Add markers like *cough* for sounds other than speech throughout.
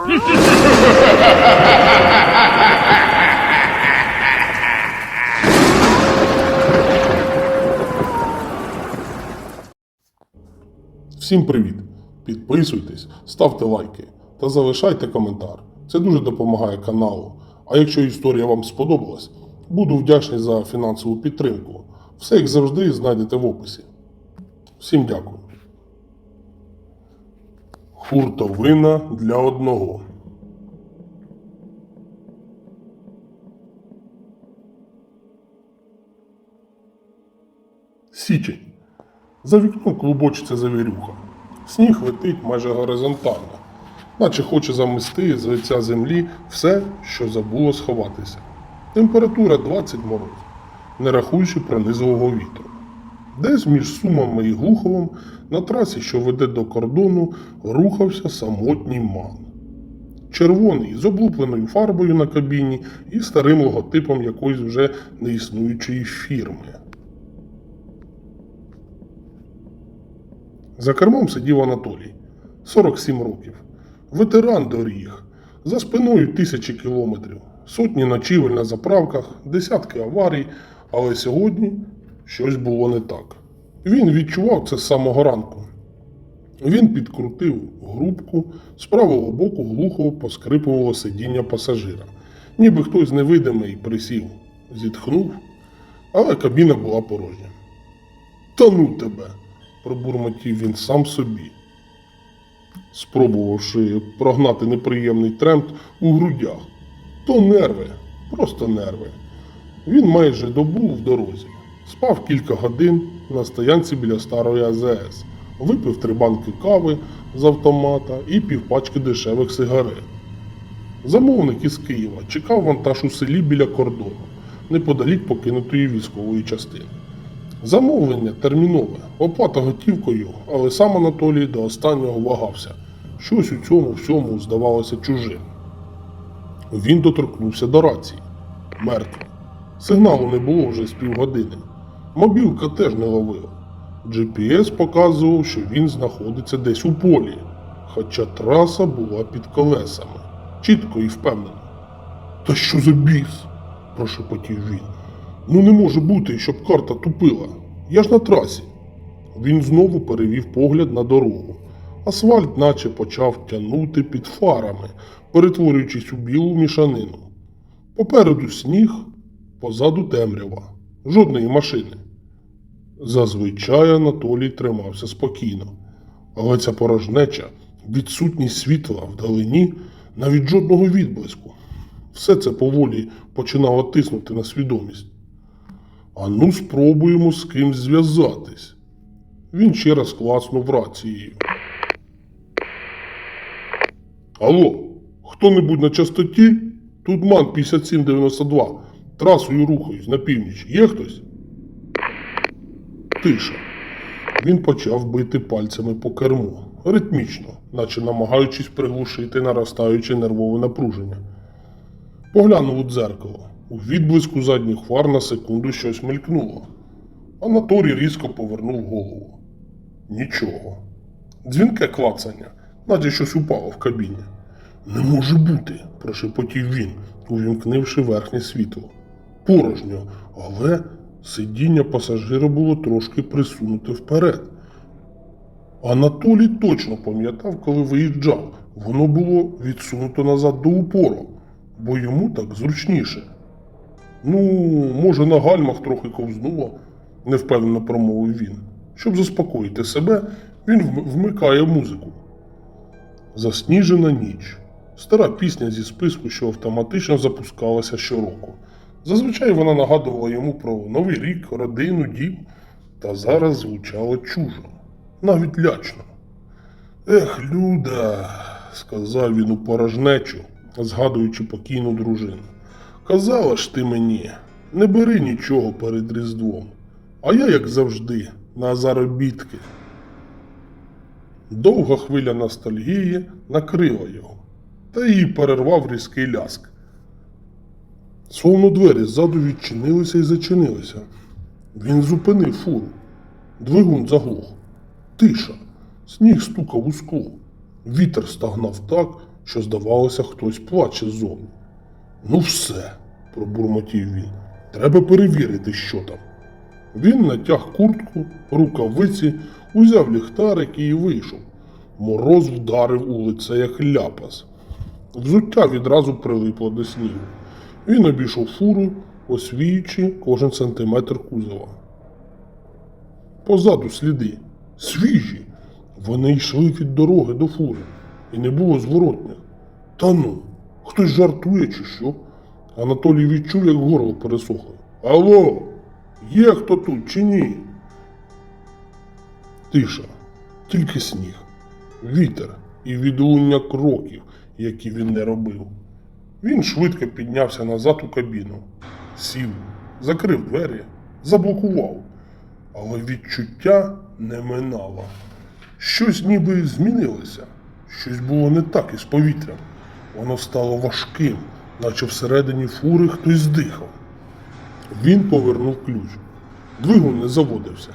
Всім привіт! Підписуйтесь, ставте лайки та залишайте коментар. Це дуже допомагає каналу. А якщо історія вам сподобалась, буду вдячний за фінансову підтримку. Все як завжди знайдете в описі. Всім дякую. Хуртовина для одного. Січень. За вікном клубочиться завірюха. Сніг летить майже горизонтально, наче хоче замести з лиця землі все, що забуло сховатися. Температура 20 мороз, не рахуючи пронизливого вітру. Десь між Сумами і Глуховом на трасі, що веде до кордону, рухався самотній ман. Червоний з облупленою фарбою на кабіні і старим логотипом якоїсь вже неіснуючої фірми. За кермом сидів Анатолій, 47 років, ветеран доріг, за спиною тисячі кілометрів, сотні ночівель на заправках, десятки аварій, але сьогодні щось було не так. Він відчував це з самого ранку. Він підкрутив грубку, з правого боку глухо поскрипувало сидіння пасажира, ніби хтось невидимий присів, зітхнув, але кабіна була порожня. Та ну тебе! пробурмотів він сам собі, спробувавши прогнати неприємний тремт у грудях. То нерви, просто нерви. Він майже добу в дорозі. Спав кілька годин на стоянці біля старої АЗС, випив три банки кави з автомата і півпачки дешевих сигарет. Замовник із Києва чекав вантаж у селі біля кордону, неподалік покинутої військової частини. Замовлення термінове, оплата готівкою, але сам Анатолій до останнього вагався. Щось у цьому всьому здавалося чужим. Він доторкнувся до рації. Мертва. Сигналу не було вже з півгодини. Мобілка теж не ловила. GPS показував, що він знаходиться десь у полі, хоча траса була під колесами, чітко і впевнено. Та що за біс? прошепотів він. Ну не може бути, щоб карта тупила. Я ж на трасі. Він знову перевів погляд на дорогу. Асфальт наче почав тягнути під фарами, перетворюючись у білу мішанину. Попереду сніг, позаду темрява, жодної машини. Зазвичай Анатолій тримався спокійно, але ця порожнеча, відсутність світла вдалині, навіть жодного відблиску. Все це поволі починало тиснути на свідомість. А ну спробуємо з кимсь зв'язатись. Він ще раз класнув рацією. Алло, хто-небудь на частоті? Тут ман 5792. Трасою рухаюсь на північ. Є хтось? Тиша. Він почав бити пальцями по керму, ритмічно, наче намагаючись приглушити наростаюче нервове напруження. Поглянув у дзеркало. У відблиску задніх фар на секунду щось мелькнуло. Анатолій різко повернув голову. Нічого. Дзвінке клацання, наче щось упало в кабіні. Не може бути, прошепотів він, увімкнивши верхнє світло. Порожньо, але сидіння пасажира було трошки присунуте вперед. Анатолій точно пам'ятав, коли виїжджав, воно було відсунуто назад до упору, бо йому так зручніше. Ну, може, на гальмах трохи ковзнуло, невпевнено промовив він. Щоб заспокоїти себе, він вмикає музику. Засніжена ніч. Стара пісня зі списку, що автоматично запускалася щороку. Зазвичай вона нагадувала йому про новий рік, родину, дім, та зараз звучала чужо, навіть лячно. Ех, Люда, сказав він у порожнечу, згадуючи покійну дружину. Казала ж ти мені, не бери нічого перед Різдвом, а я, як завжди, на заробітки. Довга хвиля ностальгії накрила його, та її перервав різкий ляск. Словно двері ззаду відчинилися і зачинилися. Він зупинив фуру. Двигун заглох. Тиша. Сніг стукав у скло. Вітер стагнав так, що здавалося, хтось плаче ззовні. Ну все, пробурмотів він. Треба перевірити, що там. Він натяг куртку, рукавиці, узяв ліхтарик і вийшов. Мороз вдарив у лице як ляпас. Взуття відразу прилипло до снігу. Він обійшов фуру, освіючи кожен сантиметр кузова. Позаду сліди, свіжі. Вони йшли від дороги до фури, і не було зворотних. Та ну, хтось жартує чи що? Анатолій відчув, як горло пересохло. Алло, є хто тут чи ні? Тиша, тільки сніг, вітер і відлуння кроків, які він не робив. Він швидко піднявся назад у кабіну, сів, закрив двері, заблокував, але відчуття не минало. Щось ніби змінилося, щось було не так із повітрям. Воно стало важким, наче всередині фури хтось здихав. Він повернув ключ. Двигун не заводився.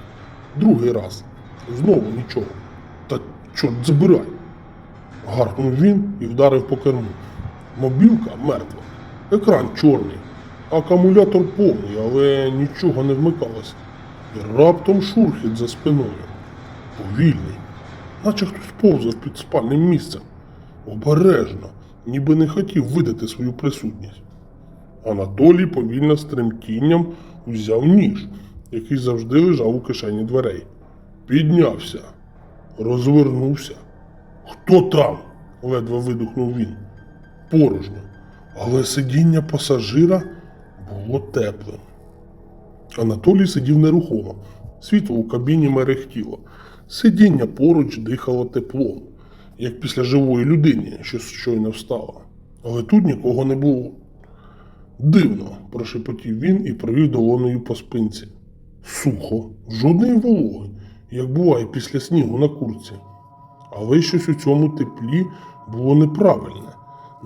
Другий раз. Знову нічого. Та чорт забирай. Гаркнув він і вдарив по керму. Мобілка мертва. Екран чорний. Акумулятор повний, але нічого не вмикалося. І раптом шурхіт за спиною. Повільний, наче хтось повзав під спальним місцем. Обережно, ніби не хотів видати свою присутність. Анатолій повільно з тремтінням взяв ніж, який завжди лежав у кишені дверей. Піднявся, розвернувся. Хто там? ледве видухнув він. Порожньо. Але сидіння пасажира було теплим. Анатолій сидів нерухомо. Світло у кабіні мерехтіло. Сидіння поруч дихало теплом, як після живої людини, що щойно встала. Але тут нікого не було. Дивно, прошепотів він і провів долоною по спинці. Сухо, жодної вологи, як буває після снігу на курці. Але щось у цьому теплі було неправильне,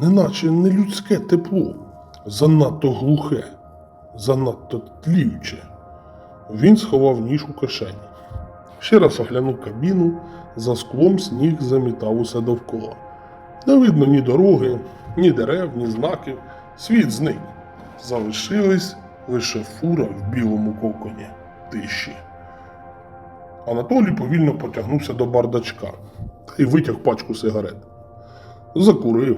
неначе не людське тепло, занадто глухе, занадто тліюче. Він сховав ніж у кишені. Ще раз оглянув кабіну, за склом сніг замітав усе довкола. Не видно ні дороги, ні дерев, ні знаків. Світ зник. Залишилась лише фура в білому коконі тиші. Анатолій повільно потягнувся до бардачка й витяг пачку сигарет. Закурив,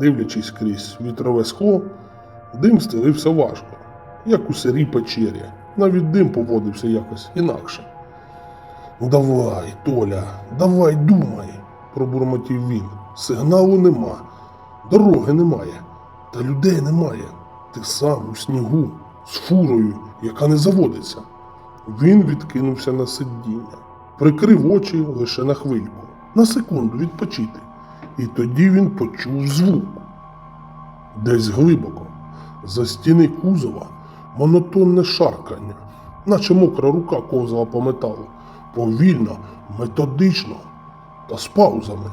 дивлячись крізь вітрове скло, дим стелився важко, як у сирій печері. Навіть дим поводився якось інакше. «Ну, Давай, Толя, давай думай, пробурмотів він. Сигналу нема, дороги немає, та людей немає. Ти сам у снігу, з фурою, яка не заводиться. Він відкинувся на сидіння, прикрив очі лише на хвильку, на секунду відпочити. І тоді він почув звук. Десь глибоко, за стіни кузова, монотонне шаркання, наче мокра рука ковзала по металу, повільно, методично та з паузами.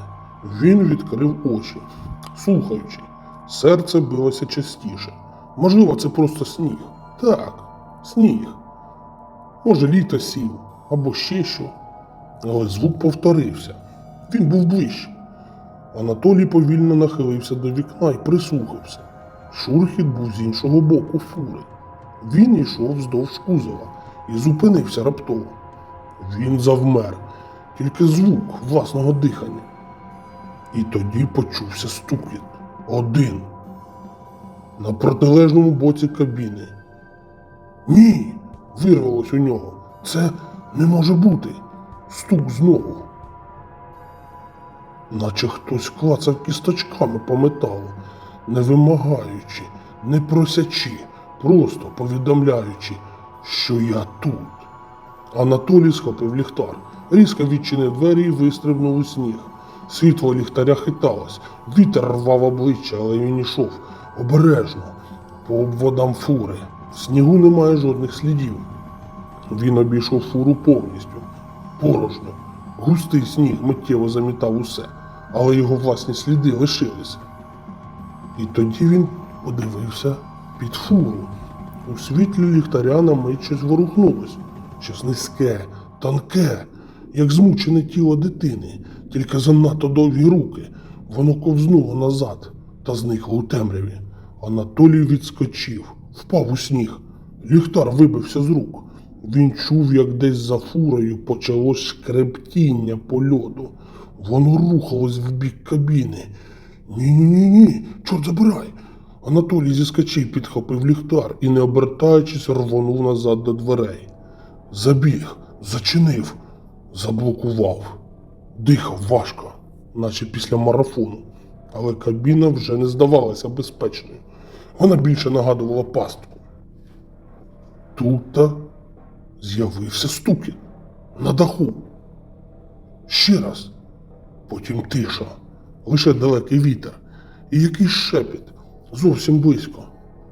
Він відкрив очі, слухаючи. Серце билося частіше. Можливо, це просто сніг. Так, сніг. Може, літо сів або ще що. Але звук повторився. Він був ближче. Анатолій повільно нахилився до вікна і прислухався. Шурхіт був з іншого боку фури. Він йшов вздовж кузова і зупинився раптово. Він завмер, тільки звук власного дихання. І тоді почувся стукіт. Один. На протилежному боці кабіни. Ні. вирвалось у нього. Це не може бути. Стук знову. Наче хтось клацав кісточками по металу, не вимагаючи, не просячи, просто повідомляючи, що я тут. Анатолій схопив ліхтар, різко відчинив двері і вистрибнув у сніг. Світло ліхтаря хиталось, вітер рвав обличчя, але він йшов обережно, по обводам фури. В снігу немає жодних слідів. Він обійшов фуру повністю, порожньо. Густий сніг миттєво замітав усе, але його власні сліди лишилися. І тоді він подивився під фуру. У світлі ліхтаря на мить щось ворухнулось, щось низьке, тонке, як змучене тіло дитини, тільки занадто довгі руки, Воно ковзнуло назад та зникло у темряві. Анатолій відскочив, впав у сніг. Ліхтар вибився з рук. Він чув, як десь за фурою почалось шкрептіння по льоду. Воно рухалось в бік кабіни. Ні-ні-ні, ні, чорт забирай. Анатолій зіскочив, підхопив ліхтар і, не обертаючись, рвонув назад до дверей. Забіг, зачинив, заблокував. Дихав важко, наче після марафону, але кабіна вже не здавалася безпечною. Вона більше нагадувала пастку. Тут з'явився стукіт на даху. Ще раз, потім тиша, лише далекий вітер і якийсь шепіт зовсім близько,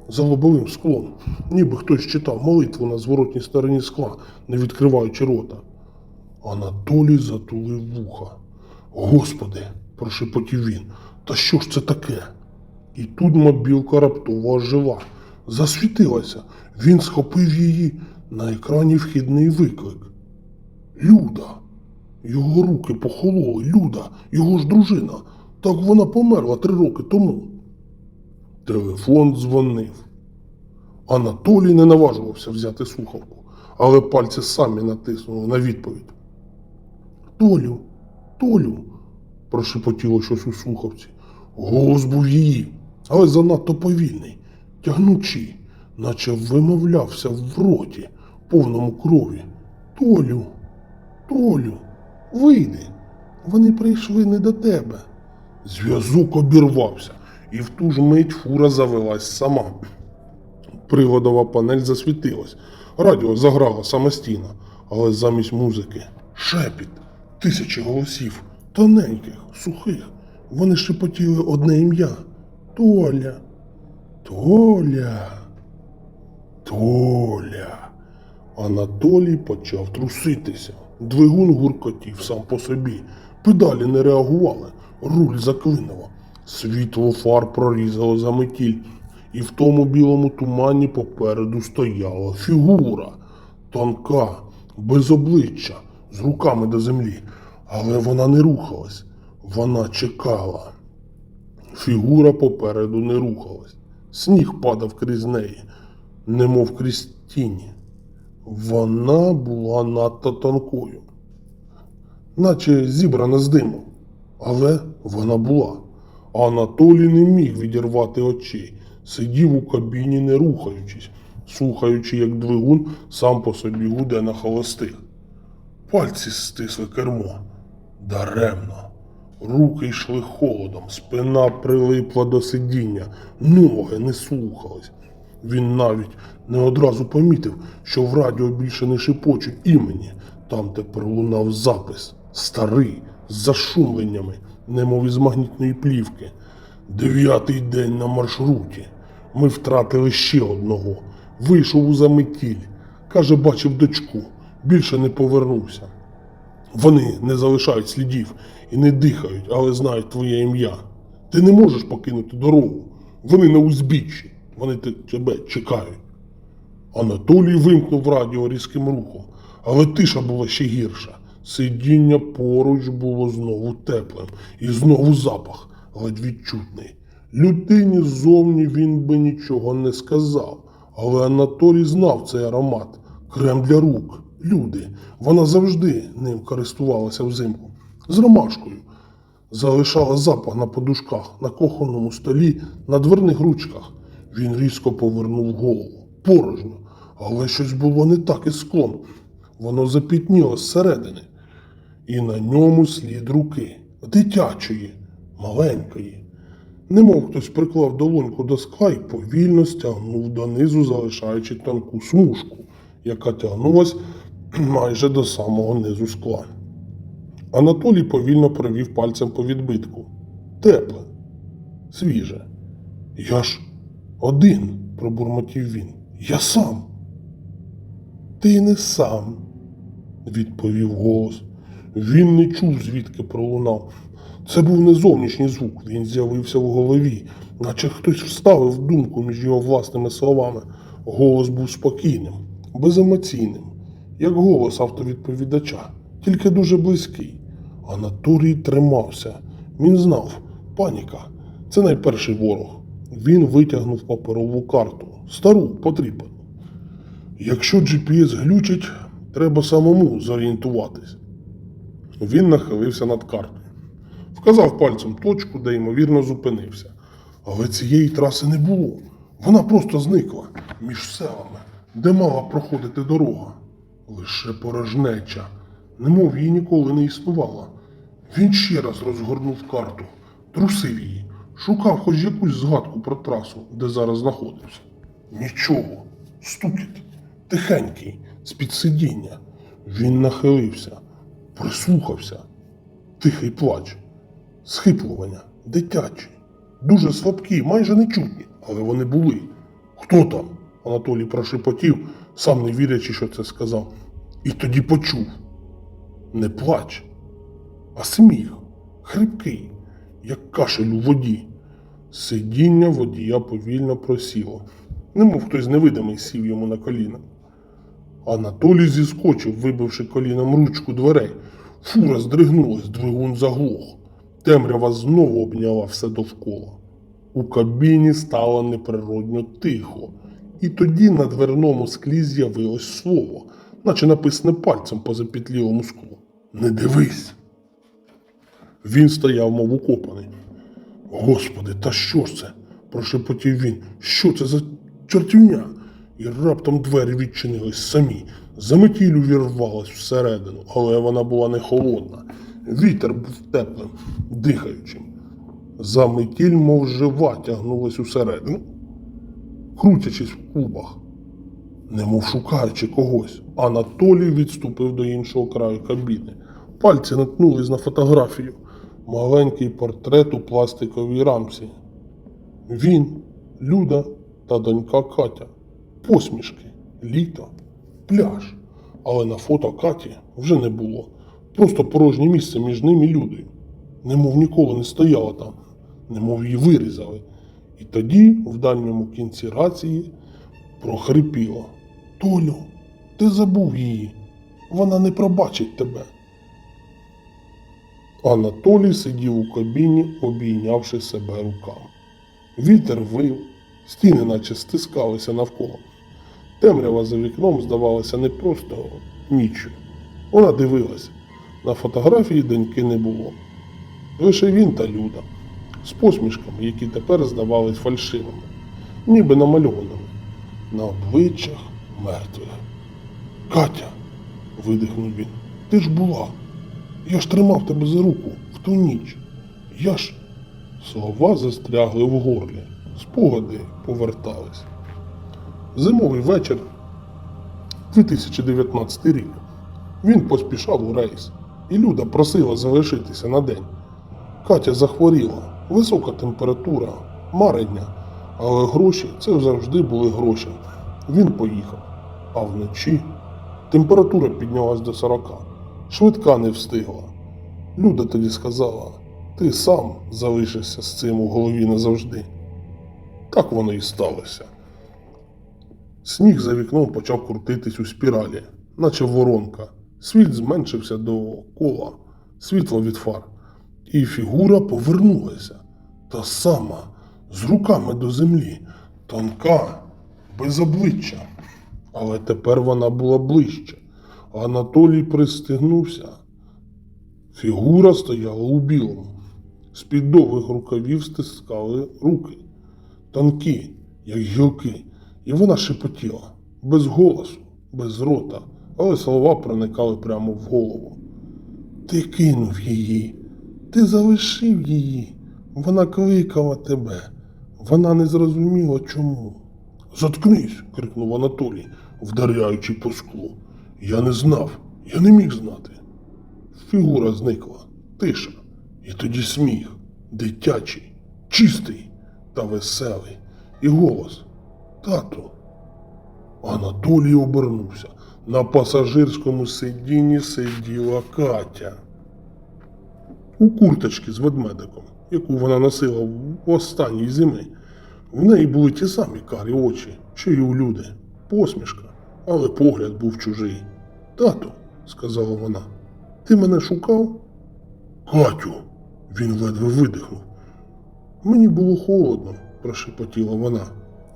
за лобовим склом, ніби хтось читав молитву на зворотній стороні скла, не відкриваючи рота. Анатолій затулив вуха. Господи, прошепотів він, та що ж це таке? І тут мобілка раптово ожила, засвітилася. Він схопив її на екрані вхідний виклик. Люда. Його руки похололи. Люда, його ж дружина. Так вона померла три роки тому. Телефон дзвонив. Анатолій не наважувався взяти слухавку, але пальці самі натиснули на відповідь. Толю, Толю, прошепотіло щось у слухавці. Голос був її, але занадто повільний, тягнучий, наче вимовлявся в роті, повному крові. Толю, Толю, вийди. Вони прийшли не до тебе. Зв'язок обірвався, і в ту ж мить фура завелась сама. Приводова панель засвітилась. Радіо заграло самостійно, але замість музики шепіт, тисячі голосів, тоненьких, сухих. Вони шепотіли одне ім'я. Толя. Толя. Толя. Анатолій почав труситися. Двигун гуркотів сам по собі. Педалі не реагували, руль заклинило. Світло фар прорізало за метіль, і в тому білому тумані попереду стояла фігура. Тонка, без обличчя, з руками до землі. Але вона не рухалась, вона чекала. Фігура попереду не рухалась. Сніг падав крізь неї, немов крізь тіні. Вона була надто тонкою, наче зібрана з диму. Але вона була. Анатолій не міг відірвати очей, сидів у кабіні, не рухаючись, слухаючи, як двигун сам по собі гуде на холостих. Пальці стисли кермо. Даремно. Руки йшли холодом, спина прилипла до сидіння, ноги не слухались. Він навіть не одразу помітив, що в радіо більше не шепочуть імені. Там тепер лунав запис, старий, з зашумленнями, немов із магнітної плівки. Дев'ятий день на маршруті. Ми втратили ще одного. Вийшов у заметіль. Каже, бачив дочку. Більше не повернувся. Вони не залишають слідів і не дихають, але знають твоє ім'я. Ти не можеш покинути дорогу. Вони на узбіччі, вони тебе чекають. Анатолій вимкнув радіо різким рухом, але тиша була ще гірша. Сидіння поруч було знову теплим, і знову запах, ледь відчутний. Людині ззовні він би нічого не сказав, але Анатолій знав цей аромат крем для рук. Люди. Вона завжди ним користувалася взимку. З ромашкою. Залишала запах на подушках, на кухонному столі, на дверних ручках. Він різко повернув голову. Порожньо. Але щось було не так із склом. Воно запітніло зсередини. І на ньому слід руки. Дитячої, маленької. Немов хтось приклав долоньку до скла і повільно стягнув донизу, залишаючи тонку смужку, яка тягнулась *clears throat* майже до самого низу скла. Анатолій повільно провів пальцем по відбитку. Тепле, свіже. Я ж один, пробурмотів він. Я сам. Ти не сам, відповів голос. Він не чув, звідки пролунав. Це був не зовнішній звук, він з'явився в голові, наче хтось вставив думку між його власними словами. Голос був спокійним, беземоційним, як голос автовідповідача, тільки дуже близький. Анатолій тримався. Він знав, Паніка це найперший ворог. Він витягнув паперову карту, стару, потрібну. Якщо GPS глючить, треба самому зорієнтуватись. Він нахилився над картою. Вказав пальцем точку, де ймовірно зупинився. Але цієї траси не було. Вона просто зникла між селами, де мала проходити дорога. Лише порожнеча, немов її ніколи не існувало. Він ще раз розгорнув карту, трусив її, шукав хоч якусь згадку про трасу, де зараз знаходився. Нічого, стукіт, тихенький, з-під сидіння. Він нахилився, прислухався. Тихий плач, схиплування, дитячі, дуже слабкі, майже нечутні, але вони були. Хто там? Анатолій прошепотів, сам не вірячи, що це сказав. І тоді почув. Не плач, а сміх, хрипкий, як кашель у воді. Сидіння водія повільно просіло, немов хтось невидимий сів йому на коліна. Анатолій зіскочив, вибивши коліном ручку дверей. Фура здригнулась, двигун заглох. Темрява знову обняла все довкола. У кабіні стало неприродно тихо, і тоді на дверному склі з'явилось слово, наче написане пальцем по запітлілому склу. Не дивись. Він стояв, мов укопаний. Господи, та що ж це? прошепотів він. Що це за чортівня? І раптом двері відчинились самі. Заметіль увірвалась всередину, але вона була не холодна. Вітер був теплим, дихаючим. Заметіль, мов жива, тягнулась усередину, крутячись в кубах, немов шукаючи когось. Анатолій відступив до іншого краю кабіни. Пальці наткнулись на фотографію. Маленький портрет у пластиковій рамці. Він, Люда та донька Катя. Посмішки, літо, пляж. Але на фото Каті вже не було. Просто порожнє місце між ним і Людою. Немов ніколи не стояла там, немов її вирізали. І тоді, в дальньому кінці рації, прохрипіло. Толю, ти забув її. Вона не пробачить тебе. Анатолій сидів у кабіні, обійнявши себе руками. Вітер вив, стіни наче стискалися навколо. Темрява за вікном здавалася не просто ніччю. Вона дивилася. На фотографії доньки не було. Лише він та Люда, з посмішками, які тепер здавались фальшивими, ніби намальованими, на обличчях мертвих. Катя, видихнув він, ти ж була. Я ж тримав тебе за руку в ту ніч. Я ж. Слова застрягли в горлі, спогади повертались. Зимовий вечір 2019 рік. Він поспішав у рейс, і Люда просила залишитися на день. Катя захворіла, висока температура, марення, але гроші це завжди були гроші. Він поїхав. А вночі температура піднялась до 40. Швидка не встигла. Люда тоді сказала: ти сам залишишся з цим у голові назавжди. Так воно і сталося. Сніг за вікном почав крутитись у спіралі, наче воронка. Світ зменшився до кола, світло від фар. І фігура повернулася. Та сама, з руками до землі, тонка, без обличчя. Але тепер вона була ближче. Анатолій пристигнувся. Фігура стояла у білому. З-під довгих рукавів стискали руки, тонкі, як гілки, і вона шепотіла, без голосу, без рота, але слова проникали прямо в голову. Ти кинув її, ти залишив її. Вона кликала тебе. Вона не зрозуміла чому. Заткнись, крикнув Анатолій, вдаряючи по склу. Я не знав, я не міг знати. Фігура зникла, тиша, і тоді сміх, дитячий, чистий та веселий, і голос Тату. Анатолій обернувся. На пасажирському сидінні сиділа Катя. У курточці з ведмедиком, яку вона носила в останній зими. В неї були ті самі карі очі, що й у люди, посмішка, але погляд був чужий. Тату, сказала вона, ти мене шукав? Катю, він ледве видихнув. Мені було холодно, прошепотіла вона.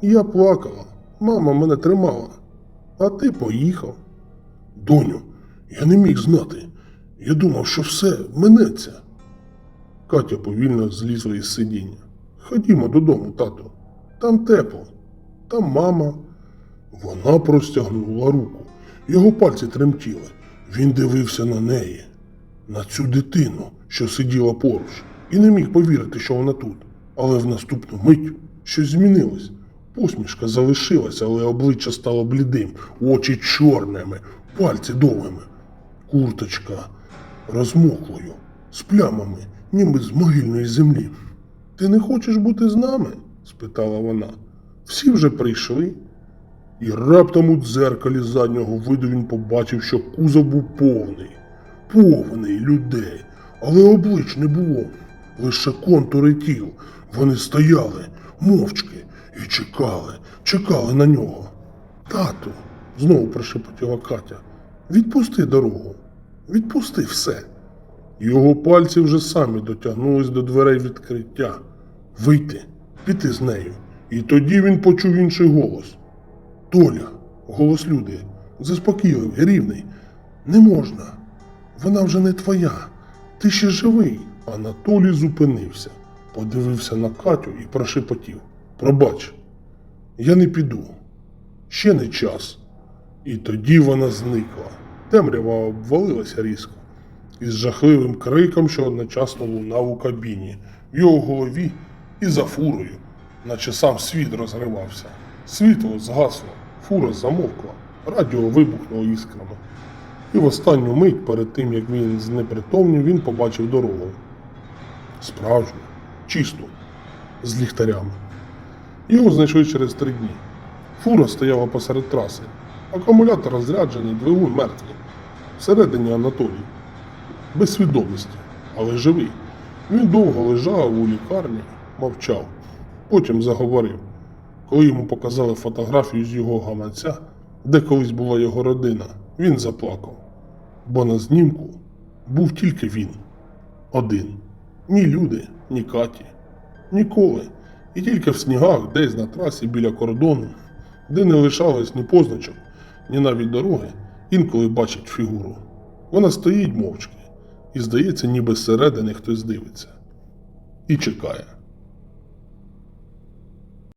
Я плакала, мама мене тримала, а ти поїхав. Доню, я не міг знати. Я думав, що все минеться. Катя повільно злізла із сидіння. Ходімо додому, тату. Там тепло. Там мама. Вона простягнула руку. Його пальці тремтіли. Він дивився на неї, на цю дитину, що сиділа поруч, і не міг повірити, що вона тут. Але в наступну мить щось змінилось. Посмішка залишилася, але обличчя стало блідим, очі чорними, пальці довгими. Курточка розмоклою, з плямами, ніби з могильної землі. Ти не хочеш бути з нами? спитала вона. Всі вже прийшли. І раптом у дзеркалі заднього виду він побачив, що кузов був повний, повний людей, але облич не було, лише контури тіл. Вони стояли мовчки і чекали, чекали на нього. Тату, знову прошепотіла Катя, відпусти дорогу, відпусти все. Його пальці вже самі дотягнулись до дверей відкриття. Вийти, піти з нею. І тоді він почув інший голос. Толя, голос люди, заспокійливий, рівний. Не можна. Вона вже не твоя. Ти ще живий. Анатолій зупинився, подивився на Катю і прошепотів. Пробач, я не піду. Ще не час. І тоді вона зникла. Темрява обвалилася різко. Із жахливим криком, що одночасно лунав у кабіні, в його голові і за фурою, наче сам світ розривався. Світло згасло, фура замовкла, радіо вибухнуло іскрами. І в останню мить, перед тим як він знепритомнів, він побачив дорогу. Справжню, чисту, з ліхтарями. Його знайшли через три дні. Фура стояла посеред траси. Акумулятор розряджений, двигун мертвий. Всередині Анатолій. Без свідомості, але живий. Він довго лежав у лікарні, мовчав. Потім заговорив. Коли йому показали фотографію з його гаманця, де колись була його родина, він заплакав. Бо на знімку був тільки він. Один. Ні люди, ні Каті. Ніколи. І тільки в снігах, десь на трасі біля кордону, де не лишалось ні позначок, ні навіть дороги, інколи бачить фігуру. Вона стоїть мовчки, і здається, ніби зсередини хтось дивиться. І чекає.